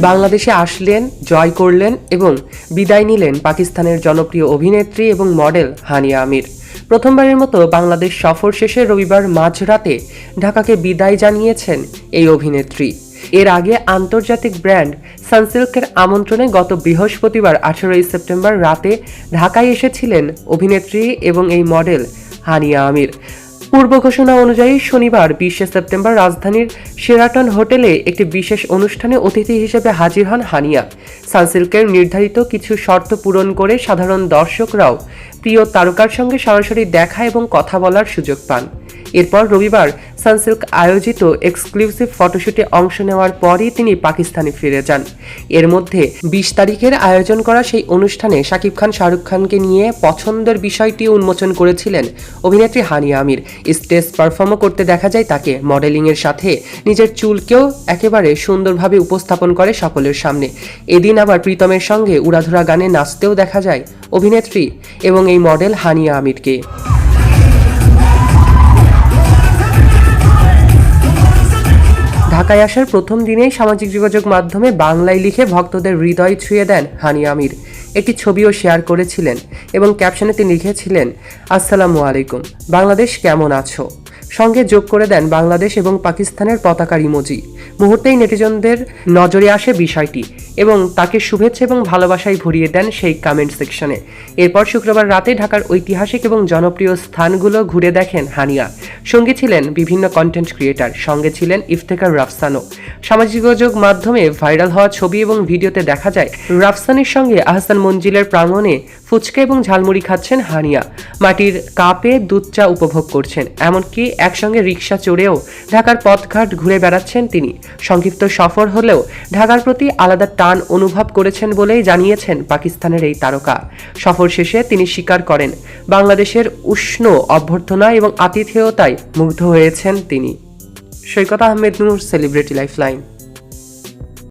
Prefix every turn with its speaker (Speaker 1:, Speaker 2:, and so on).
Speaker 1: বাংলাদেশে আসলেন, জয় করলেন এবং বিদায় নিলেন পাকিস্তানের জনপ্রিয় অভিনেত্রী এবং মডেল হানিয়া আমির। প্রথমবারের মতো বাংলাদেশ সফর শেষে রবিবার মাঝরাতে ঢাকাকে বিদায় জানিয়েছেন এই অভিনেত্রী। এর আগে আন্তর্জাতিক ব্র্যান্ড সানসিল্কের আমন্ত্রণে গত বৃহস্পতিবার আঠেরোই সেপ্টেম্বর রাতে ঢাকায় এসেছিলেন অভিনেত্রী এবং এই মডেল হানিয়া আমির। পূর্ব ঘোষণা অনুযায়ী শনিবার বিশে সেপ্টেম্বর রাজধানীর শেরাটন হোটেলে একটি বিশেষ অনুষ্ঠানে অতিথি হিসেবে হাজির হন হানিয়া। সানসিল্কের নির্ধারিত কিছু শর্ত পূরণ করে সাধারণ দর্শকরাও প্রিয় তারকার সঙ্গে সরাসরি দেখা এবং কথা বলার সুযোগ পান। এরপর রবিবার সানসিল্ক আয়োজিত এক্সক্লুসিভ ফটোশুটে অংশ নেওয়ার পরই তিনি পাকিস্তানে ফিরে যান। এর মধ্যে বিশ তারিখের আয়োজন করা সেই অনুষ্ঠানে শাকিব খান, শাহরুখ খানকে নিয়ে পছন্দের বিষয়টি উন্মোচন করেছিলেন অভিনেত্রী হানিয়া আমির। স্টেজ পারফর্মও করতে দেখা যায় তাকে। মডেলিংয়ের সাথে নিজের চুলকেও একেবারে সুন্দরভাবে উপস্থাপন করে সকলের সামনে। এদিন আবার প্রীতমের সঙ্গে উড়াধুরা গানে নাচতেও দেখা যায় অভিনেত্রী এবং এই মডেল হানিয়া আমিরকে। ঢাকায় আসার প্রথম দিনেই সামাজিক যোগাযোগ মাধ্যমে বাংলায় লিখে ভক্তদের হৃদয় ছুঁয়ে দেন হানি আমির। একটি ছবিও শেয়ার করেছিলেন এবং ক্যাপশনে তিনি লিখেছিলেন, আসসালামু আলাইকুম, বাংলাদেশ কেমন আছো? সঙ্গে যোগ করে দেন, বাংলাদেশ এবং পাকিস্তানের পতাকার ইমোজি। মুহূর্তেই নেটিজনদের নজরে আসে বিষয়টি। এবং তাকে শুভেচ্ছা এবং ভালোবাসায় ভরিয়ে দেন সেই কমেন্ট সেকশনে এরপর শুক্রবার রাতে ঢাকার ঐতিহাসিক এবং জনপ্রিয় স্থানগুলো ঘুরে দেখেন হানিয়া। সঙ্গে ছিলেন বিভিন্ন কন্টেন্ট ক্রিয়েটার সঙ্গে ছিলেন ইফতেকার রাফসানও। সামাজিক যোগাযোগ মাধ্যমে ভাইরাল হওয়া ছবি এবং ভিডিওতে দেখা যায়, রাফসানের সঙ্গে আহসান মঞ্জিলের প্রাঙ্গণে ফুচকা এবং ঝালমুড়ি খাচ্ছেন হানিয়া। মাটির কাপে দুধ চা উপভোগ করছেন, এমনকি একসঙ্গে রিক্সা চড়েও ঢাকার পথঘাট ঘুরে বেড়াচ্ছেন তিনি। সংক্ষিপ্ত সফর হলেও ঢাকার প্রতি আলাদা টান অনুভব করেছেন বলেই জানিয়েছেন পাকিস্তানের এই তারকা। সফর শেষে তিনি স্বীকার করেন, বাংলাদেশের উষ্ণ অভ্যর্থনা এবং আতিথেয়তায় মুগ্ধ হয়েছেন তিনি। Saikat Ahmed Noor celebrity lifeline